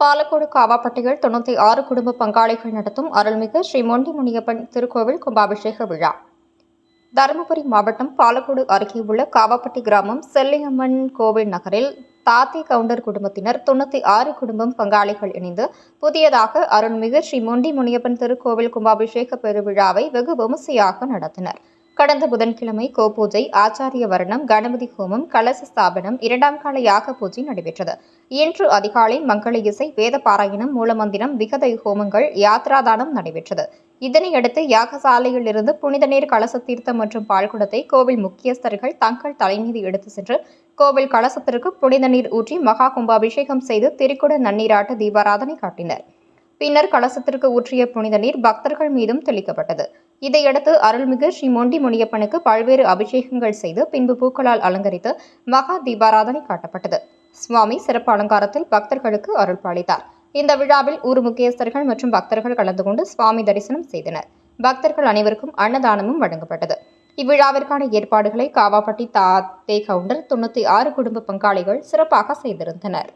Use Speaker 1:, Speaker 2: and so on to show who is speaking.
Speaker 1: பாலக்கோடு காவாப்பட்டியில் தொண்ணூற்றி ஆறு குடும்ப பங்காளிகள் நடத்தும் அருள்மிகு ஸ்ரீ மொண்டி முனியப்பன் திருக்கோவில் கும்பாபிஷேக விழா. தருமபுரி மாவட்டம் பாலக்கோடு அருகே உள்ள காவாப்பட்டி கிராமம் செல்லியம்மன் கோவில் நகரில் தாத்தி கவுண்டர் குடும்பத்தினர் தொண்ணூற்றி ஆறு குடும்பம் பங்காளிகள் இணைந்து புதியதாக அருள்மிகு ஸ்ரீ மொண்டி முனியப்பன் திருக்கோவில் கும்பாபிஷேக பெருவிழாவை வெகு விமர்சையாக நடத்தினர். கடந்த புதன்கிழமை கோபூஜை ஆச்சாரிய வர்ணம் கணபதி ஹோமம் கலச ஸ்தாபனம் இரண்டாம் கால யாக பூஜை நடைபெற்றது. இன்று அதிகாலை மங்கள இசை வேத பாராயணம் மூலமந்திரம் விகதை ஹோமங்கள் யாத்ராதானம் நடைபெற்றது. இதனையடுத்து யாகசாலையில் இருந்து புனித நீர் கலச தீர்த்தம் மற்றும் பால்குடத்தை கோவில் முக்கியஸ்தர்கள் தங்கள் தலைமீது எடுத்து சென்று கோவில் கலசத்திற்கு புனித நீர் ஊற்றி மகா கும்பாபிஷேகம் செய்து திருக்குட நன்னீராட்ட தீபாராதனை காட்டினர். பின்னர் கலசத்திற்கு ஊற்றிய புனித நீர் பக்தர்கள் மீதும் தெளிக்கப்பட்டது. இதையடுத்து அருள்மிகு ஸ்ரீ மொண்டி முனியப்பனுக்கு பல்வேறு அபிஷேகங்கள் செய்து பின்பு பூக்களால் அலங்கரித்து மகா தீபாராதனை காட்டப்பட்டது. சுவாமி சிறப்பு அலங்காரத்தில் பக்தர்களுக்கு அருள் பாலித்தார். இந்த விழாவில் ஊர் முக்கியஸ்தர்கள் மற்றும் பக்தர்கள் கலந்து கொண்டு சுவாமி தரிசனம் செய்தனர். பக்தர்கள் அனைவருக்கும் அன்னதானமும் வழங்கப்பட்டது. இவ்விழாவிற்கான ஏற்பாடுகளை காவாப்பட்டி தாத்தே கவுண்டர் தொண்ணூற்றி ஆறு குடும்ப பங்காளிகள் சிறப்பாக செய்திருந்தனர்.